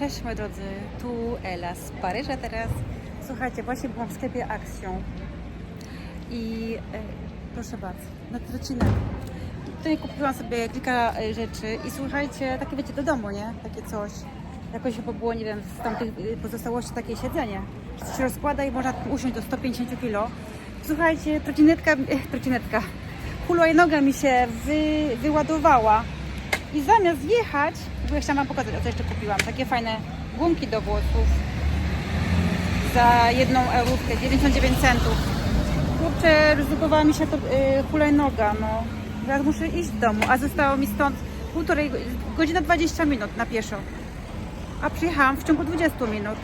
Cześć moi drodzy, tu Ela z Paryża teraz. Słuchajcie, właśnie byłam w sklepie Action i e, proszę bardzo, na trocinę. Tutaj kupiłam sobie kilka e, rzeczy i słuchajcie, takie wiecie do domu, nie? Takie coś. Jakoś chyba było, nie wiem, z tamtych e, pozostałości takie siedzenie. że się rozkłada i można usiąść do 150 kg. Słuchajcie, trocinetka, e, trocinetka, hulajnoga mi się wy, wyładowała. I zamiast jechać, bo ja chciałam Wam pokazać, o co jeszcze kupiłam. Takie fajne gumki do włosów za jedną eurówkę, 99 centów. Kurczę, ryzykowała mi się to yy, hulajnoga, no. Teraz muszę iść do domu, a zostało mi stąd półtorej, godzina 20 minut na pieszo. A przyjechałam w ciągu 20 minut.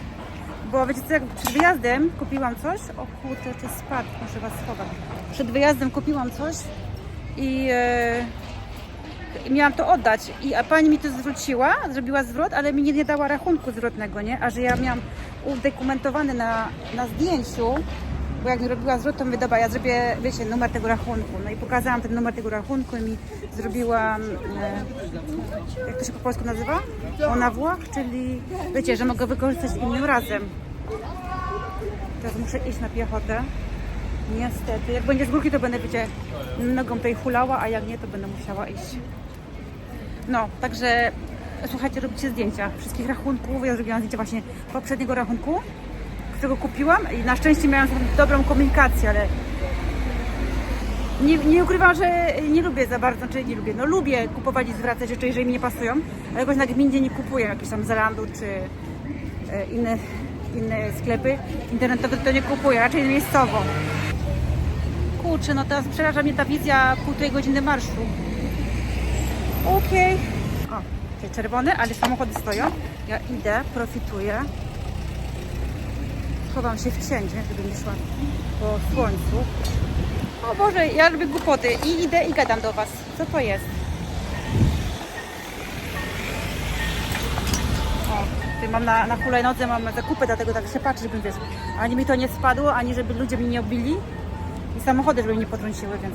Bo wiecie co, jak przed wyjazdem kupiłam coś, o kurczę, czy spadł, muszę Was schować. Przed wyjazdem kupiłam coś i... Yy, miałam to oddać. I a pani mi to zwróciła, zrobiła zwrot, ale mi nie, dała rachunku zwrotnego, nie? A że ja miałam udokumentowany na, na zdjęciu, bo jak mi robiła zwrot, to mówię, dobra, ja zrobię, wiecie, numer tego rachunku. No i pokazałam ten numer tego rachunku i mi zrobiłam, e, jak to się po polsku nazywa? Ona Włoch, czyli wiecie, że mogę wykorzystać innym razem. Teraz muszę iść na piechotę. Niestety. Jak będzie z górki, to będę, wiecie, nogą tej hulała, a jak nie, to będę musiała iść. No, także słuchajcie, robicie zdjęcia wszystkich rachunków. Ja zrobiłam zdjęcie właśnie poprzedniego rachunku, którego kupiłam i na szczęście miałam dobrą komunikację, ale nie, nie ukrywam, że nie lubię za bardzo, znaczy nie lubię, no lubię kupować i zwracać rzeczy, jeżeli mi nie pasują, ale jakoś nagminnie nie kupuję jakieś tam Zalandu czy e, inne, inne sklepy internetowe, to nie kupuję, raczej miejscowo. Kurczę, no teraz przeraża mnie ta wizja półtorej godziny marszu. Okej. O, te czerwone, ale samochody stoją. Ja idę, profituję. Schowam się w cień, żeby nie szła po słońcu. O Boże, ja lubię głupoty i idę i gadam do Was. Co to jest? Tutaj mam na, na hulajnodze, mam zakupy, dlatego tak się patrzy, żeby wiesz, ani mi to nie spadło, ani żeby ludzie mnie nie obili i samochody, żeby mnie nie potrąciły, więc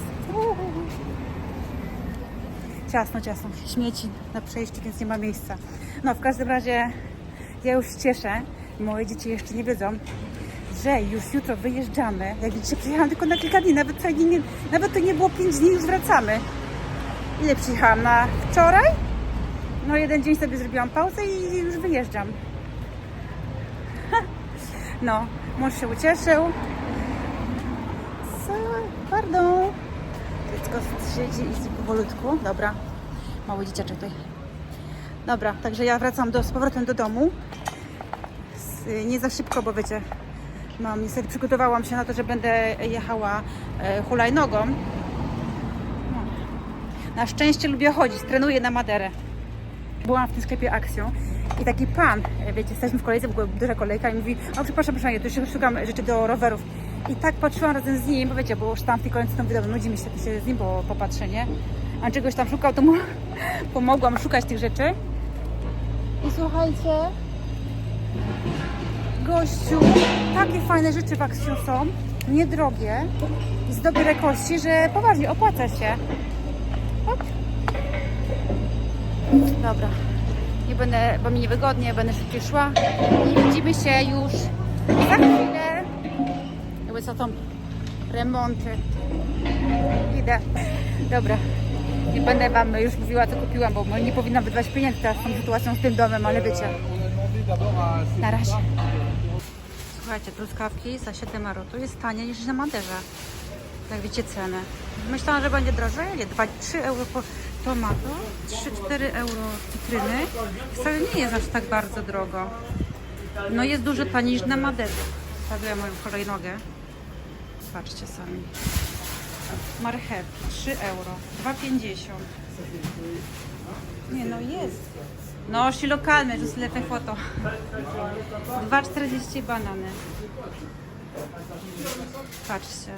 ciasno, ciasno, śmieci na przejściu, więc nie ma miejsca. No, w każdym razie ja już cieszę, moje dzieci jeszcze nie wiedzą, że już jutro wyjeżdżamy. Jak widzicie, przyjechałam tylko na kilka dni, nawet, wcale nie, nawet to nie było 5 dni, już wracamy. Ile przyjechałam? Na wczoraj? No jeden dzień sobie zrobiłam pauzę i już wyjeżdżam. No, mąż się ucieszył. Co? Pardon. Dziecko siedzi i powolutku. Dobra. Mały dzieciaczek tutaj. Dobra, także ja wracam do, z powrotem do domu. Nie za szybko, bo wiecie, mam niestety przygotowałam się na to, że będę jechała e, hulajnogą. No. Na szczęście lubię chodzić, trenuję na Maderę. Byłam w tym sklepie Aksją i taki pan, e, wiecie, jesteśmy w kolejce, w ogóle duża kolejka i mówi, o przepraszam, proszę, ja tu szukam rzeczy do rowerów. I tak patrzyłam razem z nim, bo wiecie, bo już tam w tej kolejce to wiadomo, nudzi mi się, to się z nim było popatrzenie. A czegoś tam szukał, to mu pomogłam szukać tych rzeczy. I słuchajcie, gościu, takie fajne rzeczy w Aksją są, niedrogie, z dobrej jakości, że poważnie opłaca się. Hop. Dobra. Nie będę, bo mi niewygodnie, będę szybciej szła. I widzimy się już za chwilę. Jakby co tam remonty. Idę. Dobra. Nie będę Wam już mówiła, co kupiłam, bo nie powinnam wydawać pieniędzy teraz z tą sytuacją z tym domem, ale wiecie. Na razie. Słuchajcie, truskawki za 7 euro. To jest taniej niż na Maderze. Jak wiecie ceny. Myślałam, że będzie drożej, nie, 2, 3 euro po tomato, 3-4 euro cytryny. Wcale nie jest aż tak bardzo drogo. No jest dużo taniej niż na Maderze. Stawiam moją kolejnogę. Patrzcie sami. Marchewki 3 euro, 2,50. Nie no jest. No, aussi lokalne, juste le fait photo. 2,40 banany. Patrzcie.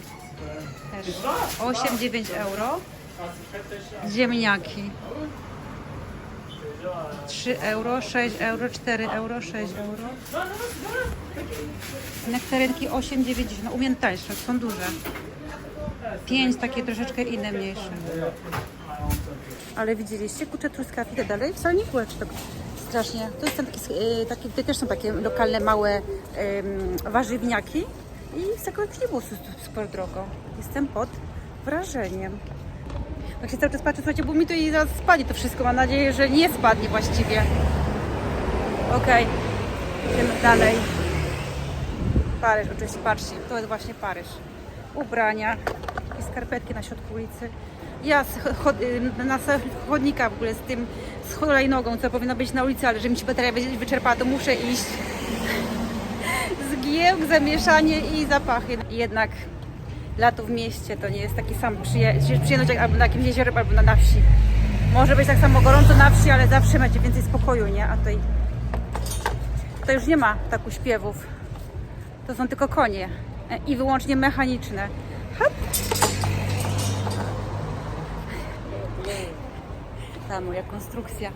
Też 8-9 euro. Ziemniaki. 3 euro, 6 euro, 4 euro, 6 euro. Nektarynki 8,90. No umiem tańsze, są duże. 5 takie troszeczkę inne mniejsze. Ale widzieliście, kurczę truskawki te dalej nie były aż tak strasznie. To jest ten taki, y, taki, tutaj też są takie lokalne, małe ym, warzywniaki i z takiego eklibusu sporo drogo. Jestem pod wrażeniem. Tak się cały czas patrzę, słuchajcie, bo mi to i zaraz spadnie to wszystko. Mam nadzieję, że nie spadnie właściwie. Okej, idziemy dalej. Paryż, oczywiście, patrzcie, to jest właśnie Paryż. Ubrania i skarpetki na środku ulicy. Ja y, na chodnika w ogóle z tym, z hulajnogą, co powinno być na ulicy, ale że mi się bateria wy- wyczerpała, to muszę iść. Zgiełk, zamieszanie i zapachy. Jednak lato w mieście to nie jest taki sam przyje- przyjemność jak albo na jakimś jeziorze, albo na, wsi. Może być tak samo gorąco na wsi, ale zawsze macie więcej spokoju, nie? A tutaj, tutaj już nie ma tak uśpiewów. To są tylko konie e, i wyłącznie mechaniczne. Hop. Ta moja konstrukcja.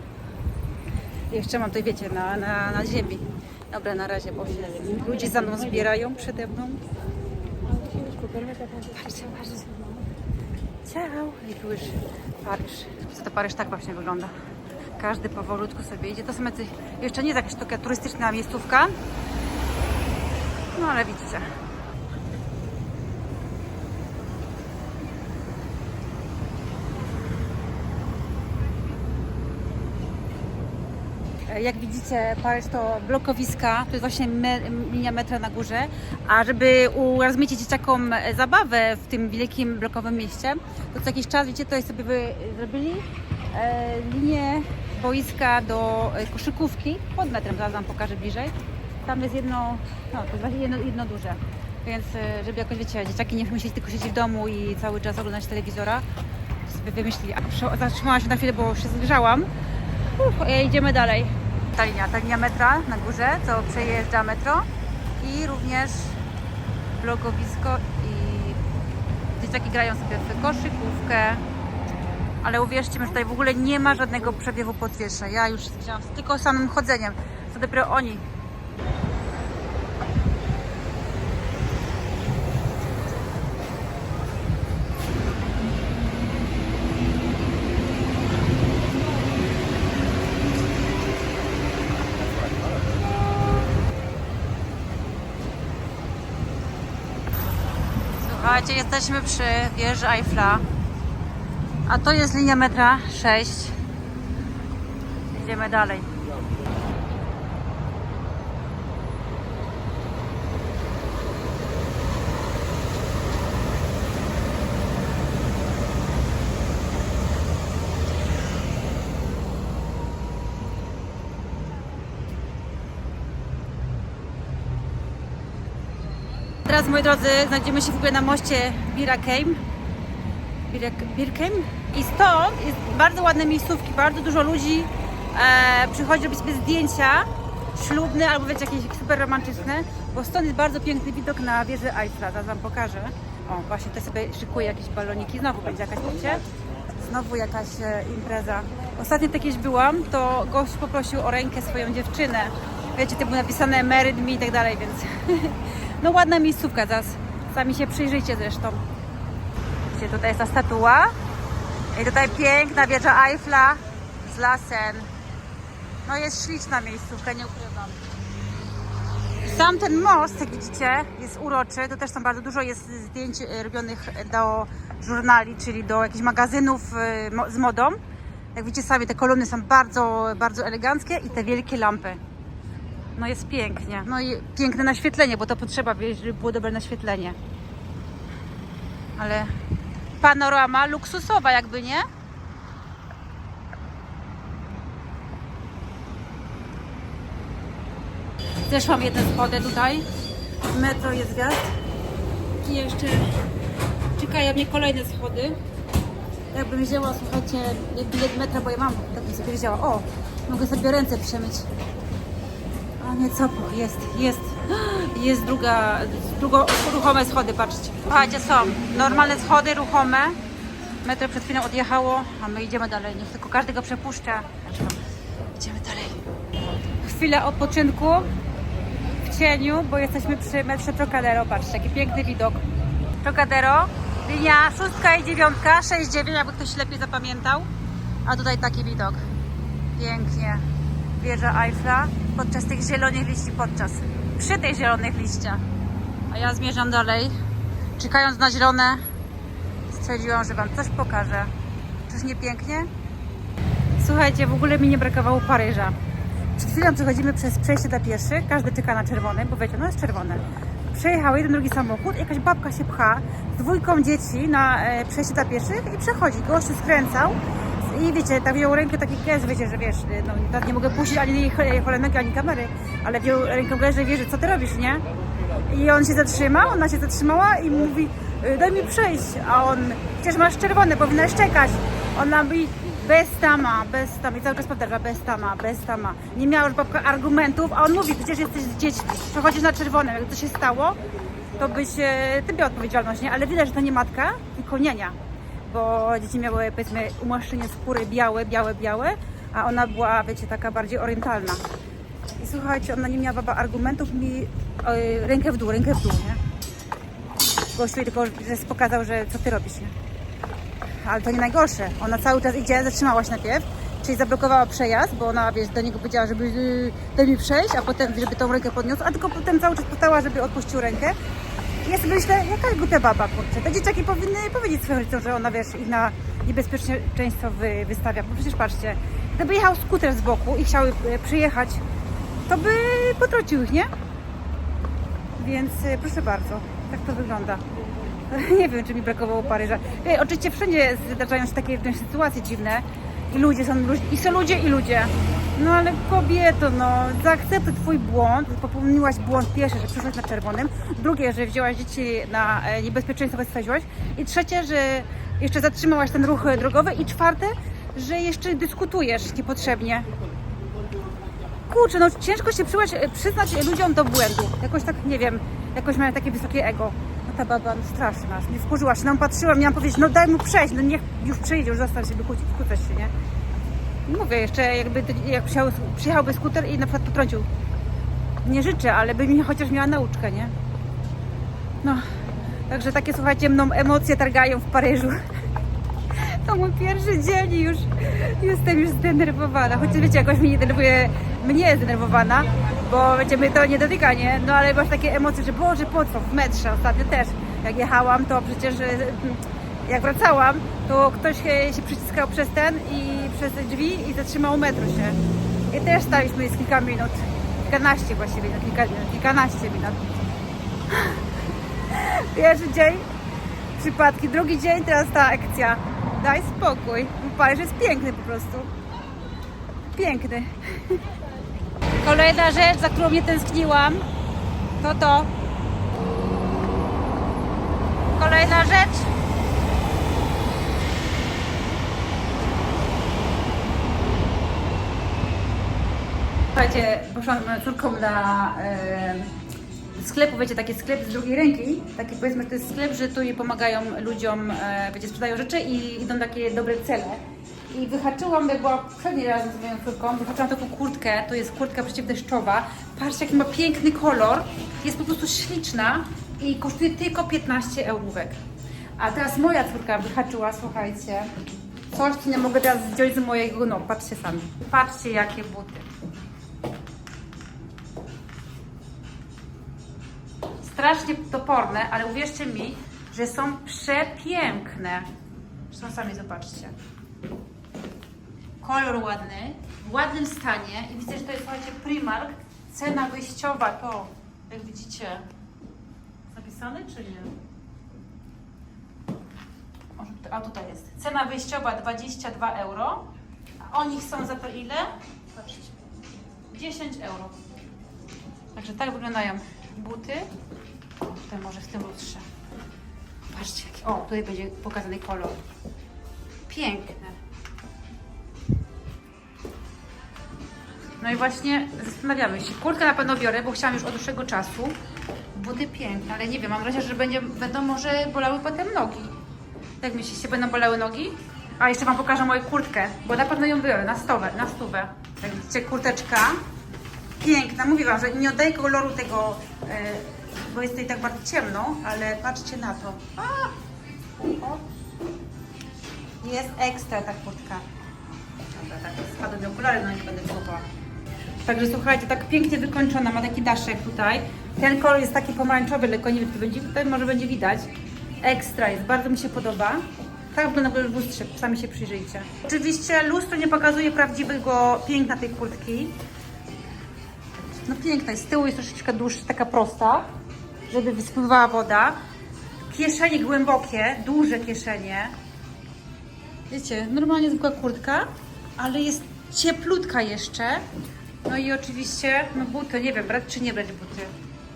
Jeszcze mam tutaj, wiecie, na, na, na ziemi. Dobra, na razie, bo się ludzie za mną zbierają przede mną. Patrzcie, patrzcie. Ciao. I tu już Paryż. To Paryż tak właśnie wygląda. Każdy powolutku sobie idzie. To są jacyś, jeszcze nie jest jakaś taka turystyczna miejscówka. No ale widzicie. Jak widzicie, Paryż to blokowiska, to jest właśnie me, linia metra na górze, a żeby urozmaicić dzieciakom zabawę w tym wielkim blokowym mieście, to co jakiś czas, wiecie, to jest sobie zrobili e, linię boiska do e, koszykówki pod metrem, zaraz Wam pokażę bliżej. Tam jest jedno, no to jest jedno, jedno duże, więc e, żeby jakoś, wiecie, dzieciaki nie musieli tylko siedzieć w domu i cały czas oglądać telewizora, to sobie wymyślili. A zatrzymałam się na chwilę, bo się zgrzałam. Idziemy dalej. Ta linia, ta linia metra na górze, to przejeżdża metro i również blokowisko i dzieciaki grają sobie w koszykówkę. Ale uwierzcie mi, że tutaj w ogóle nie ma żadnego przewiewu powietrza. Ja już widziałam tylko samym chodzeniem. Co dopiero oni. Słuchajcie, jesteśmy przy wieży Eiffla. A to jest linia metra 6. Idziemy dalej. Teraz, moi drodzy, znajdziemy się w ogóle na moście Birakeim. Birkem. I stąd jest bardzo ładne miejscówki, bardzo dużo ludzi e, przychodzi robić sobie zdjęcia ślubne albo wiecie, jakieś super romantyczne, bo stąd jest bardzo piękny widok na wieżę Eiffla, zaraz Wam pokażę. O, właśnie tutaj sobie szykuję jakieś baloniki, znowu będzie jakaś, wiecie, znowu jakaś e, impreza. Ostatnio tak kiedyś byłam, to gość poprosił o rękę swoją dziewczynę. Wiecie, to było napisane married me i tak dalej, więc no ładna miejscówka, zaraz sami się przyjrzyjcie zresztą. Widzicie, tutaj jest ta statua. I tutaj piękna wieża Eiffla z lasem. No jest śliczna miejscówka, nie ukrywam. Sam ten most, jak widzicie, jest uroczy. To też tam bardzo dużo jest zdjęć e, robionych do żurnali, czyli do jakichś magazynów e, z modą. Jak widzicie sami, te kolumny są bardzo, bardzo eleganckie i te wielkie lampy. No jest pięknie. No i piękne naświetlenie, bo to potrzeba, żeby było dobre naświetlenie. Ale panorama luksusowa jakby, nie? Też mam jedne schody tutaj. Metro jest gwiazd. I jeszcze czekają mnie kolejne schody. Jakbym wzięła, słuchajcie, bilet metra, bo ja mam, tak bym sobie wzięła. O, mogę sobie ręce przemyć. Nie, co? Jest, jest. Jest druga, drugo, ruchome schody, patrzcie. Słuchajcie, są normalne schody, ruchome. Metro przed chwilą odjechało, a my idziemy dalej. Niech tylko każdego przepuszcza. Idziemy dalej. Chwila odpoczynku w cieniu, bo jesteśmy przy metrze Trocadero. Patrzcie, jaki piękny widok. Trocadero, linia szóstka i dziewiątka, 6-9, jakby ktoś lepiej zapamiętał. A tutaj taki widok. Pięknie. wieża Eiffla podczas tych zielonych liści, podczas, przy tych zielonych liściach. A ja zmierzam dalej, czekając na zielone, stwierdziłam, że Wam coś pokażę. Czyż nie pięknie? Słuchajcie, w ogóle mi nie brakowało Paryża. Przed chwilą przechodzimy przez przejście dla pieszych, każdy czeka na czerwony, bo wiecie, no jest czerwone. Przejechał jeden, drugi samochód, jakaś babka się pcha z dwójką dzieci na e, przejście dla pieszych i przechodzi. Gościu skręcał i wiecie, tak wziął rękę taki gest, wiecie, że wiesz, no tak nie mogę puścić ani jej cho- cholenek, ani kamery, ale wziął rękę gest, że wie, że co ty robisz, nie? I on się zatrzymał, ona się zatrzymała i mówi, y, daj mi przejść, a on, przecież masz czerwone, powinnaś czekać. Ona mówi, bez tama, bez tama, i cały czas powtarza, bez tama, bez tama. Nie miała już babka argumentów, a on mówi, przecież jesteś z dziećmi, przechodzisz na czerwone, jak to się stało, to byś, e, ty miał odpowiedzialność, nie? Ale widać, że to nie matka, tylko niania, bo dzieci miały, powiedzmy, umaszczenie skóry białe, białe, białe, a ona była, wiecie, taka bardziej orientalna. I słuchajcie, ona nie miała baba argumentów, mi e, rękę w dół, rękę w dół, nie? Gościu tylko że pokazał, że co ty robisz, nie? Ale to nie najgorsze. Ona cały czas idzie, zatrzymała się najpierw, czyli zablokowała przejazd, bo ona, wiesz, do niego powiedziała, żeby yy, mi przejść, a potem, żeby tą rękę podniósł, a tylko potem cały czas pytała, żeby odpuścił rękę. Ja sobie myślę, jaka głupia baba, kurczę. Te dzieciaki powinny powiedzieć swoim rodzicom, że ona, wiesz, ich na niebezpieczeństwo wy, wystawia. Bo przecież patrzcie, gdyby jechał skuter z boku i chciały e, przyjechać, to by potrącił ich, nie? Więc e, proszę bardzo, tak to wygląda. Nie wiem, czy mi brakowało Paryża. E, Oczywiście wszędzie zdarzają się takie sytuacje dziwne. I ludzie są i są ludzie, i ludzie. No ale kobieto, no, zaakceptuj twój błąd. Popełniłaś błąd pierwszy, że przyszłaś na czerwonym. Drugie, że wzięłaś dzieci na e, niebezpieczeństwo, wystawiłaś. I trzecie, że jeszcze zatrzymałaś ten ruch e, drogowy. I czwarte, że jeszcze dyskutujesz niepotrzebnie. Kurczę, no ciężko się przyznać, przyznać ludziom do błędu. Jakoś tak, nie wiem, jakoś mają takie wysokie ego. No ta baba no, straszna, aż mnie wkurzyła się, no patrzyłam, miałam powiedzieć, no daj mu przejść, no niech już przejdzie, już zostań się wkłócać się, nie? Mówię, jeszcze jakby, jak przyjechał, przyjechałby skuter i na przykład potrącił. Nie życzę, ale by mi chociaż miała nauczkę, nie? No, także takie, słuchajcie, mną emocje targają w Paryżu. To mój pierwszy dzień i już jestem już zdenerwowana. Chociaż wiecie, jakoś mnie nie denerwuje, mnie zdenerwowana, bo wiecie, mnie to nie dotyka, nie? No ale masz takie emocje, że Boże, po co? W metrze ostatnio też. Jak jechałam, to przecież e, jak wracałam, to ktoś się przyciskał przez ten i przez drzwi i zatrzymał metro się. I też staliśmy jest kilka minut. Kilkanaście właściwie, no, kilka, kilkanaście minut. Pierwszy dzień przypadki. Drugi dzień, teraz ta akcja. Daj spokój. Paryż jest piękny po prostu. Piękny. Kolejna rzecz, za którą nie tęskniłam, to to. Kolejna rzecz. Słuchajcie, poszłam z córką na sklepu, wiecie, taki sklep z drugiej ręki, taki powiedzmy, że to jest sklep, że tu je pomagają ludziom, e, wiecie, sprzedają rzeczy i idą takie dobre cele. I wyhaczyłam, jak była poprzedni razem z moją córką, wyhaczyłam taką kurtkę, to jest kurtka przeciwdeszczowa. Patrzcie, jaki ma piękny kolor, jest po prostu śliczna i kosztuje tylko 15 eurówek. A teraz moja córka wyhaczyła, słuchajcie, coś, co nie mogę teraz zdjąć z mojego, no, patrzcie sami. Patrzcie, jakie buty. Strasznie toporne, ale uwierzcie mi, że są przepiękne. Zresztą sami zobaczcie. Kolor ładny, w ładnym stanie i widzę, że to jest, słuchajcie, Primark. Cena wyjściowa to, jak widzicie, zapisane czy nie? Może A tutaj jest. Cena wyjściowa 22 euro. A oni chcą za to ile? Patrzcie. 10 euro. Także tak wyglądają buty. Tutaj może w tym lustrze. Patrzcie, jaki- o, tutaj będzie pokazany kolor. Piękne. No i właśnie zastanawiamy się. Kurtkę na pewno biorę, bo chciałam już od dłuższego czasu. Buty piękne, ale nie wiem, mam wrażenie, że będzie, będą może bolały potem nogi. Jak myślicie, będą bolały nogi? A jeszcze Wam pokażę moją kurtkę, bo na pewno ją biorę na stówę, na stówę. Jak widzicie, kurteczka piękna. Mówiłam, że nie oddaję koloru tego, e, bo jest tutaj tak bardzo ciemno, ale patrzcie na to. A! O! Jest ekstra ta kurtka. Dobra, tak spadły mi okulary, no nie będę głupała. Także słuchajcie, tak pięknie wykończona, ma taki daszek tutaj. Ten kolor jest taki pomarańczowy, lekko nie wiem, czy będzie, tutaj może będzie widać. Ekstra jest, bardzo mi się podoba. Tak wygląda w lustrze, sami się przyjrzyjcie. Oczywiście lustro nie pokazuje prawdziwego piękna tej kurtki. No piękna jest, z tyłu jest troszeczkę dłuższa, taka prosta, żeby wyspływała woda. Kieszenie głębokie, duże kieszenie. Wiecie, normalnie zwykła kurtka, ale jest cieplutka jeszcze. No i oczywiście, no buty, nie wiem, brać czy nie brać buty.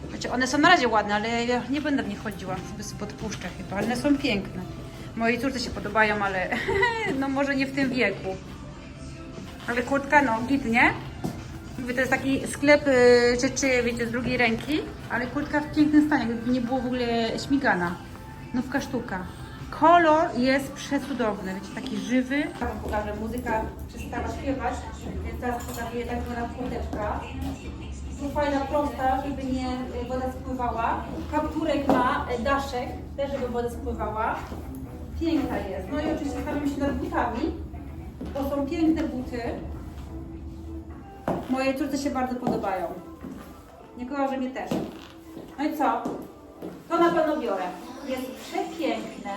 Znaczy, one są na razie ładne, ale ja nie będę w nich chodziła, sobie sobie podpuszczę chyba, one są piękne. Mojej córce się podobają, ale no może nie w tym wieku. Ale kurtka, no git, nie? Mówię, to jest taki sklep y, rzeczy, wiecie, z drugiej ręki, ale kurtka w pięknym stanie, jakby nie było w ogóle śmigana. Nówka sztuka. Kolor jest przecudowny, wiecie, taki żywy. Wam pokażę, muzyka przestała śpiewać, więc teraz pokazuję tak zwana płoteczka. Tu fajna, prosta, żeby nie y, woda spływała. Kapturek ma, y, daszek, też żeby woda spływała. Piękna jest. No i oczywiście stawiam się nad butami, bo są piękne buty. Moje córce się bardzo podobają. Nie kojarzę mnie też. No i co? To na pewno biorę. Jest przepiękne.